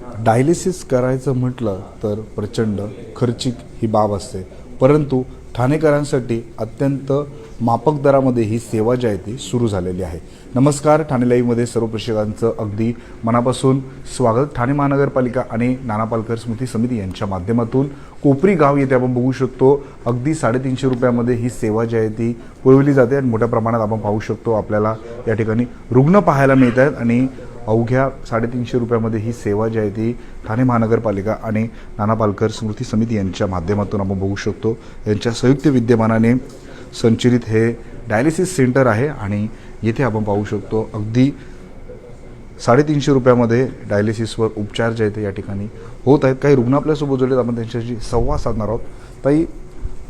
Dialysis करायचं म्हटलं तर प्रचंड खर्चिक ही बाब असते. परंतु ठाणेकरांसाठी अत्यंत मापक दरामध्ये ही सेवा जी आहे ती सुरू झालेली आहे. नमस्कार ठाणे लाईव्हमध्ये सर्व प्रेक्षकांचं अगदी मनापासून स्वागत. ठाणे महानगरपालिका आणि नाना पालकर स्मृती समिती यांच्या माध्यमातून कोपरी गाव येथे आपण बघू शकतो अगदी साडेतीनशे रुपयामध्ये ही सेवा जी आहे ती पुरवली जाते आणि मोठ्या प्रमाणात आपण पाहू शकतो आपल्याला या ठिकाणी रुग्ण पाहायला मिळत आहेत आणि अवघ्या साडेतीनशे रुपयामध्ये ही सेवा जी आहे ती ठाणे महानगरपालिका आणि नाना पालकर स्मृती समिती यांच्या माध्यमातून आपण बघू शकतो. यांच्या संयुक्त विद्यमानाने संचलित हे डायलिसिस सेंटर आहे आणि येथे आपण पाहू शकतो अगदी साडेतीनशे रुपयामध्ये डायलिसिसवर उपचार जे आहेत या ठिकाणी होत आहेत. काही रुग्ण आपल्यासोबत जोडलेत आपण त्यांच्याशी संवाद साधणार आहोत. ताई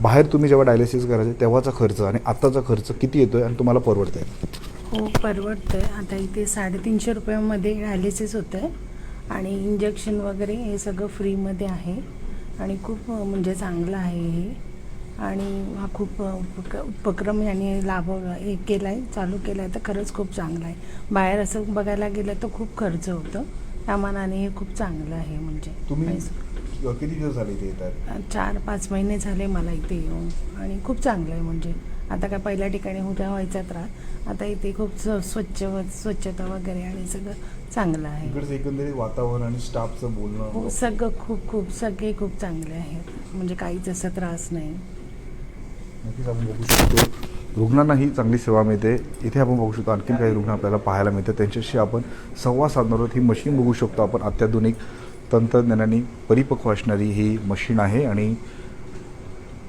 बाहेर तुम्ही जेव्हा डायलिसिस करायचे तेव्हाचा खर्च आणि आत्ताचा खर्च किती येतो आहे आणि तुम्हाला परवडत आहे हो परवडतं आहे आता इथे साडेतीनशे रुपयामध्ये डायलिसिस होतं आहे आणि इंजेक्शन वगैरे हे सगळं फ्रीमध्ये आहे. आणि खूप म्हणजे चांगलं आहे हे. आणि हा खूप उपक उपक्रम यांनी लाभ हे केला आहे चालू केला आहे तर खरंच खूप चांगला आहे. बाहेर असं बघायला गेलं तर खूप खर्च होतं. त्या मानाने हे खूप चांगलं आहे म्हणजे. किती दिवस झाले इथे येत आहेत चार पाच महिने झाले मला इथे येऊन. आणि खूप चांगलं आहे म्हणजे. आता काय पहिल्या ठिकाणी उद्या व्हायचा त्रास. आता इथे खूप स्व- स्वच्छ स्वच्छता वगैरे आणि सगळं चांगलं आहे. एकंदरीत वातावरण आणि स्टाफचं हो बोलणं सगळं खूप खूप सगळे खूप चांगले आहेत. म्हणजे काहीच असा त्रास नाही. नक्कीच आपण बघू शकतो. रुग्णांनाही चांगली सेवा मिळते. इथे आपण बघू शकतो आणखीन काही रुग्ण आपल्याला पाहायला मिळतात. त्यांच्याशी आपण संवाद साधणार आहोत. ही मशीन बघू शकतो आपण. अत्याधुनिक तंत्रज्ञानाने परिपक्व असणारी ही मशीन आहे आणि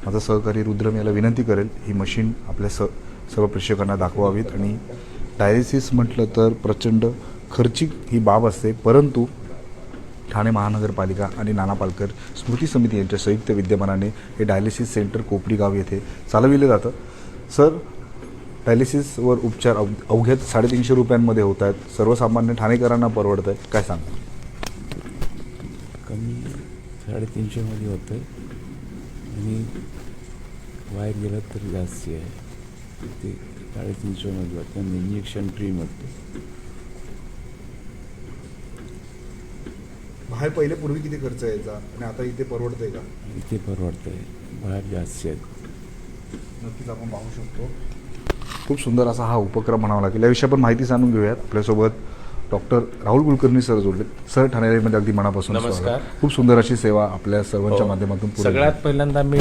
माझा सहकारी रुद्रम याला विनंती करेल ही मशीन आपल्या स सर्व प्रेक्षकांना दाखवावीत. आणि डायलिसिस म्हटलं तर प्रचंड खर्चिक ही बाब असते परंतु ठाणे महानगरपालिका आणि नाना पालकर स्मृती समिती यांच्या संयुक्त विद्यमानाने हे डायलिसिस सेंटर कोपरी गाव येथे चालविलं जातं. सर डायलिसिसवर उपचार अव अवघ्यात साडेतीनशे रुपयांमध्ये होत आहेत. सर्वसामान्य ठाणेकरांना परवडत आहे काय सांगा कमी साडेतीनशेमध्ये होतं आहे आणि बाहेर गेलं तर जास्त आहे. ते साडेतीनशेमध्ये होतं आणि इंजेक्शन फ्रीमध्ये बाहेर पहिले पूर्वी किती खर्च यायचा आणि आता इथे परवडतंय का? इथे परवडतं आहे बाहेर जास्त आहेत. नक्कीच आपण पाहू शकतो. खूप सुंदर असा हा उपक्रम म्हणावा लागेल. याविषयी आपण माहिती जाणून घेऊयात. आपल्यासोबत डॉक्टर राहुल कुलकर्णी सर जोडले. सर ठाणेमध्ये अगदी मनापासून नमस्कार. खूप सुंदर अशी सेवा आपल्या सर्वांच्या हो. माध्यमातून सगळ्यात पहिल्यांदा मी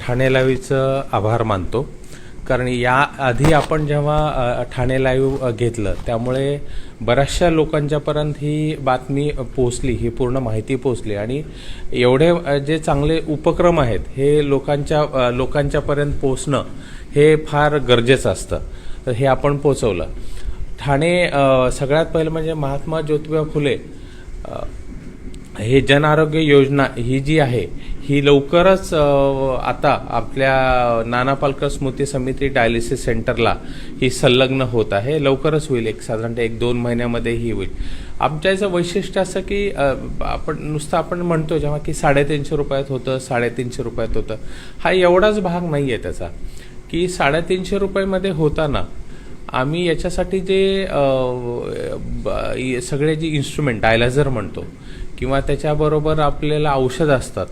ठाणे लाईव्हचं आभार मानतो. कारण या आधी आपण जेव्हा ठाणे लाईव्ह घेतलं त्यामुळे बऱ्याचशा लोकांच्यापर्यंत ही बातमी पोचली ही पूर्ण माहिती पोचली आणि एवढे जे चांगले उपक्रम आहेत हे लोकांच्या लोकांच्यापर्यंत पोचणं हे फार गरजेचं असतं. तर हे आपण पोचवलं ठाणे सगळ्यात पहिलं म्हणजे महात्मा ज्योतिबा फुले हे जन आरोग्य योजना ही जी आहे ही लवकरच आता आपल्या नाना पालकर स्मृती समिती डायलिसिस सेंटरला ही संलग्न होत आहे. लवकरच होईल एक साधारणतः एक दोन महिन्यामध्ये ही होईल. आमच्या याचं वैशिष्ट्य असं की आपण नुसतं आपण म्हणतो जेव्हा की साडेतीनशे रुपयात होतं साडेतीनशे रुपयात होतं. हा एवढाच भाग नाही आहे त्याचा. की साडेतीनशे रुपयामध्ये होताना आम्ही याच्यासाठी जे ब- सगळे जे इन्स्ट्रुमेंट डायलायझर म्हणतो किंवा त्याच्याबरोबर आपल्याला औषध असतात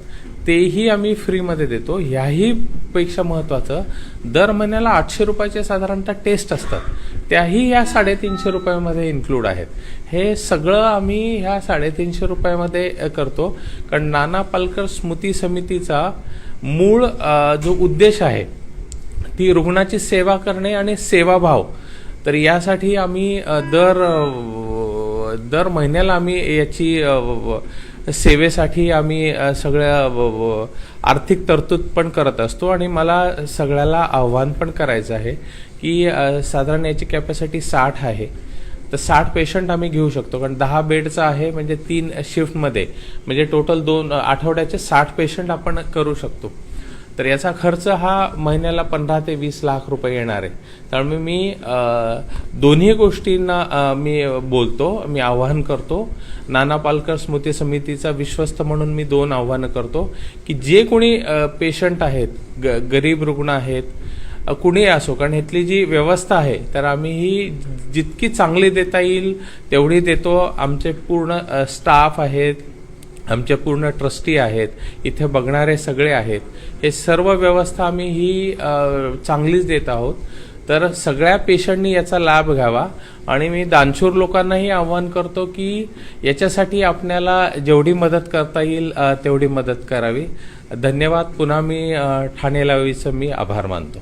तेही आम्ही फ्रीमध्ये देतो. ह्याही पेक्षा महत्त्वाचं दर महिन्याला आठशे रुपयाचे साधारणतः टेस्ट असतात. त्याही ह्या साडेतीनशे रुपयामध्ये इन्क्लूड आहेत. हे सगळं आम्ही ह्या साडेतीनशे रुपयामध्ये करतो. कारण नाना पालकर स्मृती समितीचा मूळ जो उद्देश आहे ती रुग्णाची सेवा करणे आणि सेवाभाव तर यासाठी आम्ही दर दर महिन्याला आम्ही याची व- सेवेसाठी आम्ही सगळ्या व- आर्थिक तरतूद पण करत असतो आणि मला सगळ्याला आव्हान पण करायचं आहे की साधारण याची कॅपॅसिटी साठ आहे. तर साठ पेशंट आम्ही घेऊ शकतो कारण दहा बेडचा आहे म्हणजे तीन शिफ्टमध्ये म्हणजे टोटल दोन आठवड्याचे साठ पेशंट आपण करू शकतो. तर याचा खर्च हा महिन्याला पंधरा ते वीस लाख रुपये येणार आहे. त्यामुळे मी दोन्ही गोष्टींना मी बोलतो मी आव्हान करतो. नाना पालकर स्मृती समितीचा विश्वस्त म्हणून मी दोन आव्हानं करतो की जे कोणी पेशंट आहेत ग गरीब रुग्ण आहेत कुणी असो कारण इथली जी व्यवस्था आहे तर आम्ही ही जितकी चांगली देता येईल तेवढी देतो. आमचे पूर्ण स्टाफ आहेत आमचे पूर्ण ट्रस्टी आहेत इथे बघणारे सगळे आहेत. हे सर्व व्यवस्था आम्ही ही चांगलीच देत आहोत. तर सगळ्या पेशंटनी याचा लाभ घ्यावा. आणि मी दानशूर लोकांनाही आव्हान करतो की याच्यासाठी आपल्याला जेवढी मदत करता येईल तेवढी मदत करावी. धन्यवाद. पुन्हा मी ठाणे लावीचं मी आभार मानतो.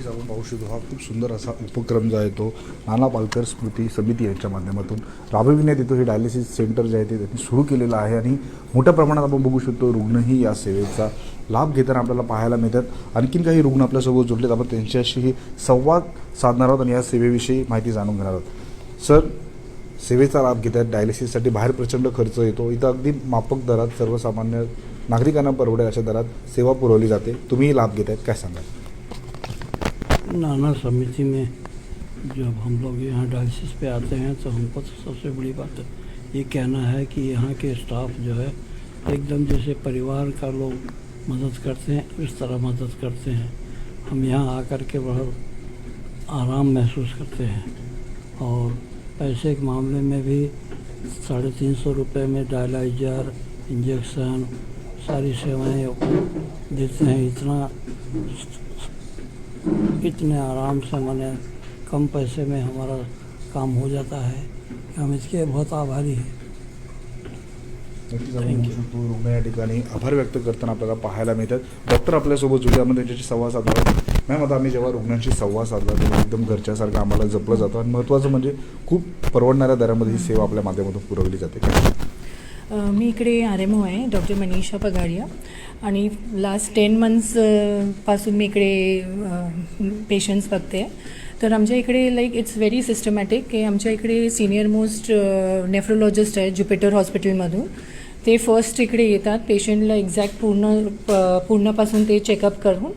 नक्कीच आपण पाहू शकतो. हा खूप सुंदर असा उपक्रम जो आहे तो नाना पालकर स्मृती समिती यांच्या माध्यमातून राबविण्यात येतो. हे डायलिसिस सेंटर जे आहे ते त्यांनी सुरू केलेलं आहे आणि मोठ्या प्रमाणात आपण बघू शकतो रुग्णही या सेवेचा लाभ घेताना आपल्याला पाहायला मिळतात. आणखीन काही रुग्ण आपल्यासोबत जोडलेत. आपण त्यांच्याशीही संवाद साधणार आहोत आणि या सेवेविषयी माहिती जाणून घेणार आहोत. सर सेवेचा लाभ घेतात डायलिसिससाठी बाहेर प्रचंड खर्च येतो. इथं अगदी मापक दरात सर्वसामान्य नागरिकांना परवडेल अशा दरात सेवा पुरवली जाते. तुम्हीही लाभ घेत आहेत काय सांगाल? नाना समिति में जब हम लोग यहाँ डायलिसिस पे आते हैं तो हमको तो सबसे बड़ी बात ये कहना है कि यहाँ के स्टाफ जो है, एकदम जैसे परिवार का लोग मदद करते हैं, इस तरह मदद करते हैं। हम यहाँ आकर के बहुत आराम महसूस करते हैं। और पैसे के मामले में भी साढ़े तीन सौ रुपये में डायलाइजर इंजेक्शन सारी सेवाएँ देते हैं। इतना इतने आराम से मैंने कम पैसे में हमारा काम हो जाता है। हम इसके बहुत आभारी हैं। नक्कीच आपण बघू शकतो रुग्ण या ठिकाणी आभार व्यक्त करताना आपल्याला पाहायला मिळतात. डॉक्टर आपल्यासोबत जुळे आपण त्यांच्याशी संवाद साधला मॅम आता आम्ही जेव्हा रुग्णांशी संवाद साधला तेव्हा एकदम घरच्यासारखं आम्हाला जपलं जातं. आणि महत्त्वाचं म्हणजे खूप परवडणाऱ्या दरामध्ये ही सेवा आपल्या माध्यमातून पुरवली जाते. मी इकडे आर एम ओ आहे डॉक्टर मनीषा पगारिया. आणि लास्ट टेन मंथ्सपासून मी इकडे पेशंट्स बघते. तर आमच्या इकडे लाईक इट्स व्हेरी सिस्टमॅटिक की आमच्या इकडे सिनियर मोस्ट नेफ्रोलॉजिस्ट आहे ज्युपिटर हॉस्पिटलमधून ते फर्स्ट इकडे येतात पेशंटला एक्झॅक्ट पूर्ण प- पूर्णपासून ते चेकअप करून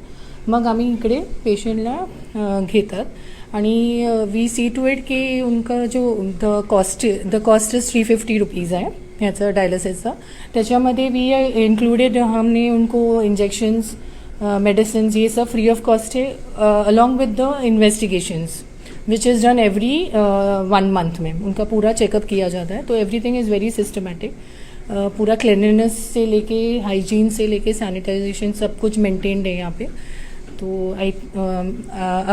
मग आम्ही इकडे पेशंटला घेतात. आणि वी सी टू इट की उनका जो the cost the cost is three fifty rupees आहे. ह्याचं डायलिसिसचा त्याच्यामध्ये वी इन्क्लूडेड हमने उनको इंजेक्शन्स मेडिसिन ये सब फ्री ऑफ़ कॉस्ट है along with the investigations which is done every one month में. उनका पूरा चेकअप किया जाता है तो एवरीथिंग इज़ वेरी सिस्टमेटिक पूरा क्लिनलीनेस से लेके हाइजीन से लेके सैनिटाइजेशन सब कुछ मेंटेन्ड है यहाँ पे. तो I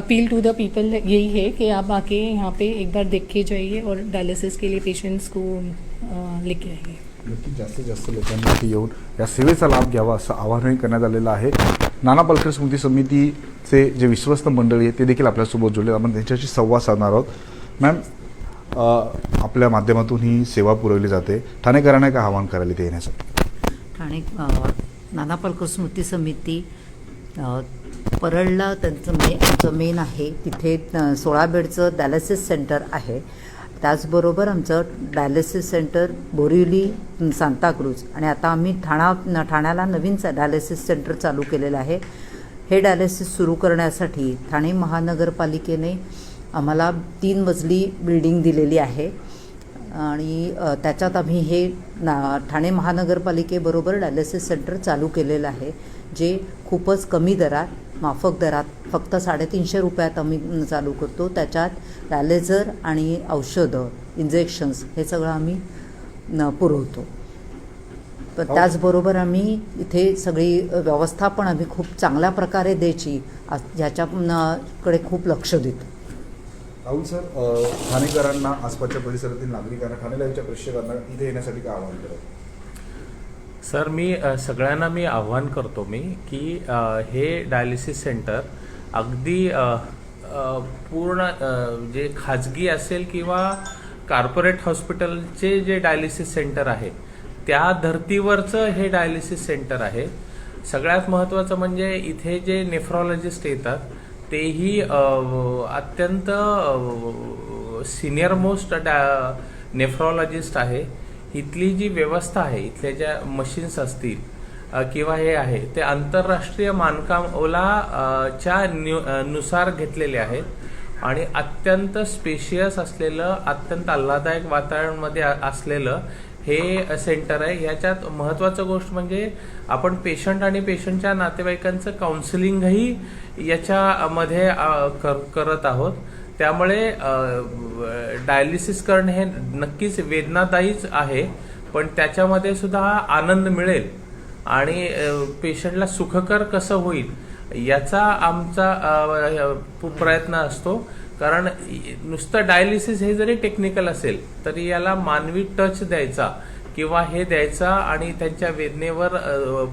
appeal to the people यही है कि आप आके यहाँ पे एक बार देख के जाइए और डायलिसिस के लिए पेशेंट्स को अ, लेके आइए। नक्कीच जास्तीत जास्त लोकांनी इथे येऊन या सेवेचा लाभ घ्यावा असं आवाहनही करण्यात आलेलं आहे. नाना पालकर स्मृती समितीचे जे विश्वस्त मंडळी आहे ते देखील आपल्यासोबत जोडले आपण त्यांच्याशी संवाद साधणार आहोत. मॅम अ, आपल्या माध्यमातून ही सेवा पुरवली जाते. ठाणेकरांना काय आवाहन करायला इथे येण्यासाठी ठाणे अ, नाना पालकर स्मृती समिती परळला त्यांचं मे आमचं मेन आहे तिथे सोळा बेडचं डायलिसिस सेंटर आहे. त्याचबरोबर आमचं डायलिसिस सेंटर बोरिवली सांताक्रूज. आणि आता आम्ही ठाणा ठाण्याला नवीन डायलिसिस सेंटर चालू केलेलं आहे. हे डायलिसिस सुरू करण्यासाठी ठाणे महानगरपालिकेने आम्हाला तीन मजली बिल्डिंग दिलेली आहे. आणि त्याच्यात आम्ही हे ना ठाणे महानगरपालिकेबरोबर डायलिसिस सेंटर चालू केलेलं आहे जे खूपच कमी दरात माफक दरात फक्त साडेतीनशे रुपयात आम्ही चालू करतो. त्याच्यात डायलेझर आणि औषधं इंजेक्शन्स हे सगळं आम्ही न, पुरवतो. तर त्याचबरोबर आम्ही इथे सगळी व्यवस्था पण आम्ही खूप चांगल्या प्रकारे द्यायची आ- ह्याच्या न, कडे खूप लक्ष देतो. राहुल सर ठाणेकरांना आसपासच्या परिसरातील नागरिकांना ठाणे लाईव्हच्या प्रेक्षकांना इथे येण्यासाठी काय आवाहन करत सर मी सगळ्यांना मी आव्हान करतो मी की हे डायलिसिस सेंटर अगदी पूर्ण जे खाजगी असेल किंवा कार्पोरेट हॉस्पिटलचे जे डायलिसिस सेंटर आहे त्या धर्तीवरचं हे डायलिसिस सेंटर आहे. सगळ्यात महत्त्वाचं म्हणजे इथे जे नेफ्रॉलॉजिस्ट येतात तेही अत्यंत सिनियर मोस्ट नेफ्रॉलॉजिस्ट आहे. इथली जी व्यवस्था आहे इथल्या ज्या मशीन्स असतील किंवा हे आहे ते आंतरराष्ट्रीय मानकाम ओला च्या न्यू नुसार घेतलेले आहेत. आणि अत्यंत स्पेशियस असलेलं अत्यंत आल्हादायक वातावरणमध्ये असलेलं हे सेंटर आहे. ह्याच्यात महत्त्वाचं गोष्ट म्हणजे आपण पेशंट आणि पेशंटच्या नातेवाईकांचं काउन्सिलिंगही याच्यामध्ये कर- करत आहोत. त्यामुळे डायलिसिस करणे हे नक्कीच वेदनादायीच आहे पण त्याच्यामध्ये सुद्धा आनंद मिळेल. आणि पेशंटला सुखकर कसं होईल याचा आमचा प्रयत्न असतो. कारण नुसतं डायलिसिस हे जरी टेक्निकल असेल तरी याला मानवी टच द्यायचा किंवा हे द्यायचा आणि त्यांच्या वेदनेवर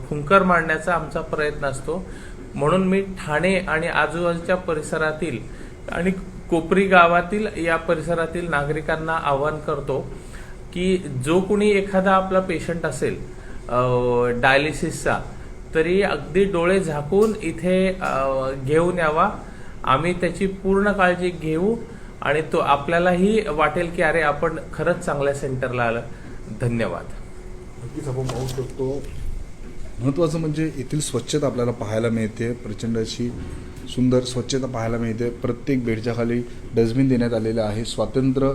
फुंकर मारण्याचा आमचा प्रयत्न असतो. म्हणून मी ठाणे आणि आजूबाजूच्या परिसरातील आणि कोपरी गावातील या परिसरातील नागरिकांना आवाहन करतो की जो कुणी एखादा आपला पेशंट असेल डायलिसिसचा तरी अगदी डोळे झाकून इथे घेऊन यावा. आम्ही त्याची पूर्ण काळजी घेऊ आणि तो आपल्यालाही वाटेल की अरे आपण खरंच चांगल्या सेंटरला आलं. धन्यवाद. नक्कीच आपण पाहू शकतो. महत्त्वाचं म्हणजे येथील स्वच्छता आपल्याला पाहायला मिळते. प्रचंड अशी सुंदर स्वच्छता पाहायला मिळते. प्रत्येक बेडच्या खाली डस्टबिन देण्यात आलेलं आहे. स्वातंत्र्य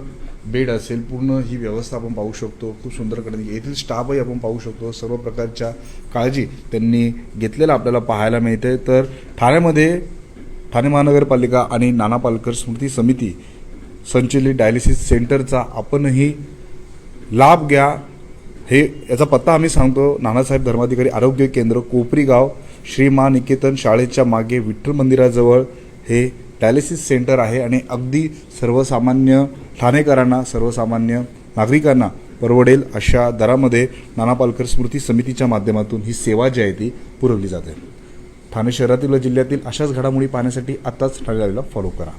बेड असेल पूर्ण ही व्यवस्था आपण पाहू शकतो. खूप सुंदर करण्यात येथील स्टाफही आपण पाहू शकतो. सर्व प्रकारच्या काळजी त्यांनी घेतलेलं आपल्याला पाहायला मिळते. तर ठाण्यामध्ये ठाणे महानगरपालिका आणि नाना पालकर स्मृती समिती संचलित डायलिसिस सेंटरचा आपणही लाभ घ्या. हे याचा पत्ता आम्ही सांगतो. नानासाहेब धर्माधिकारी आरोग्य केंद्र कोपरी गाव. श्री निकेतन शाळेच्या मागे विठ्ठल मंदिराजवळ हे डायलिसिस सेंटर आहे आणि अगदी सर्वसामान्य ठाणेकरांना सर्वसामान्य नागरिकांना परवडेल अशा दरामध्ये नाना पालकर स्मृती समितीच्या माध्यमातून ही सेवा जी आहे ती पुरवली जाते. ठाणे शहरातील व जिल्ह्यातील अशाच घडामोडी पाहण्यासाठी आत्ताच ठाणे लाईव्हला फॉलो करा.